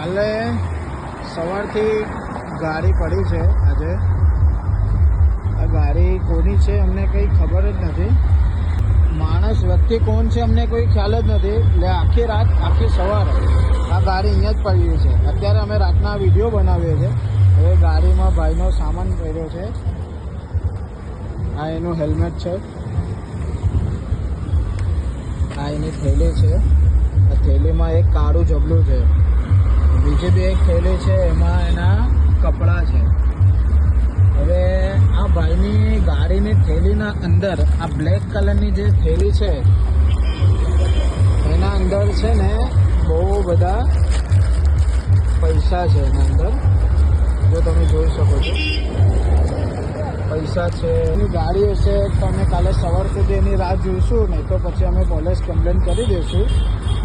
કાલે સવારથી ગાડી પડી છે આજે. આ ગાડી કોની છે અમને કંઈ ખબર જ નથી. માણસ વ્યક્તિ કોણ છે અમને કોઈ ખ્યાલ જ નથી. એટલે આખી રાત, આખી સવાર આ ગાડી અહીંયા જ પડી છે. અત્યારે અમે રાતના વીડિયો બનાવીએ છીએ. હવે ગાડીમાં ભાઈનો સામાન પહેર્યો છે. આ એનું હેલ્મેટ છે. આ એની થેલી છે. આ થેલીમાં એક કાળું જબલું છે. બીજી બી એક થેલી છે, એમાં એના કપડાં છે. હવે આ ભાઈની ગાડીની થેલીના અંદર, આ બ્લેક કલરની જે થેલી છે, એના અંદર છે ને બહુ બધા પૈસા છે એના અંદર. જો તમે જોઈ શકો છો. પૈસા છે. એની ગાડી હશે તો અમે કાલે સવાર સુધી એની રાહ જોઈશું, નહીં તો પછી અમે પોલીસ કમ્પ્લેન કરી દઈશું.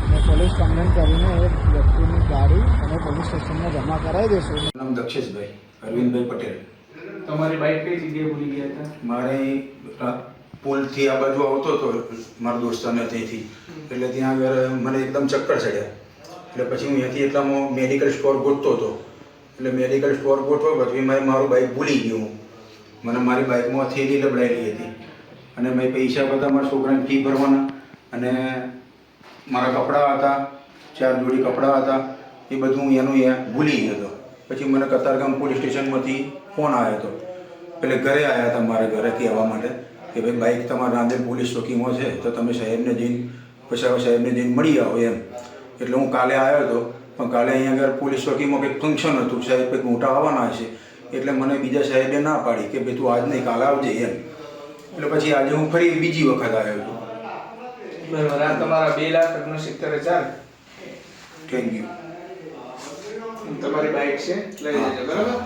અને પોલીસ કમ્પ્લેન કરીને એ વ્યક્તિની ગાડી અને પોલીસ સ્ટેશનમાં જમા કરાવી દઈશું નામ દક્ષેશભાઈ અરવિંદભાઈ પટેલ. તમારી બાઈક કઈ જગ્યાએ ભૂલી ગયા હતા? મારે પુલથી આ બાજુ આવતો હતો મારા દોસ્તાને ત્યાંથી. એટલે ત્યાં આગળ મને એકદમ ચક્કર ચડ્યા. એટલે પછી હું અહીંયાથી એટલામાં મેડિકલ સ્ટોર ગોતતો હતો. એટલે મેડિકલ સ્ટોર ગોતવા પછી મારે મારું બાઇક ભૂલી ગયું. હું મને મારી બાઇકમાં થેલી લબડાયેલી હતી. અને મેં પૈસા બધા મારા છોકરાની ફી ભરવાના. અને મારા કપડાં હતા, ચાર જોડી કપડાં હતા, એ બધું હું એનું એ ભૂલી ગયો હતો. પછી મને કતારગામ પોલીસ સ્ટેશનમાંથી ફોન આવ્યો હતો. એટલે ઘરે આવ્યા હતા મારા ઘરે કહેવા માટે, કે ભાઈ બાઇક તમારા રાંદેર પોલીસ ચોકીમાં છે, તો તમે સાહેબને જઈને પછી હવે સાહેબને જઈને મળી આવો એમ. એટલે હું કાલે આવ્યો હતો, પણ કાલે અહીંયા આગળ પોલીસ ચોકીમાં કંઈક ફંક્શન હતું, સાહેબ કંઈક મોટા આવવાના છે, એટલે મને બીજા સાહેબે ના પાડી કે ભાઈ તું આજ નહીં, કાલે આવજે એમ. એટલે પછી આજે હું ફરી બીજી વખત આવ્યો છું બરાબર તમારા બે લાખ ઓગણસિત્તેર હજાર. થેન્ક યુ તમારી બાઈક છે લઈ જજો બરાબર?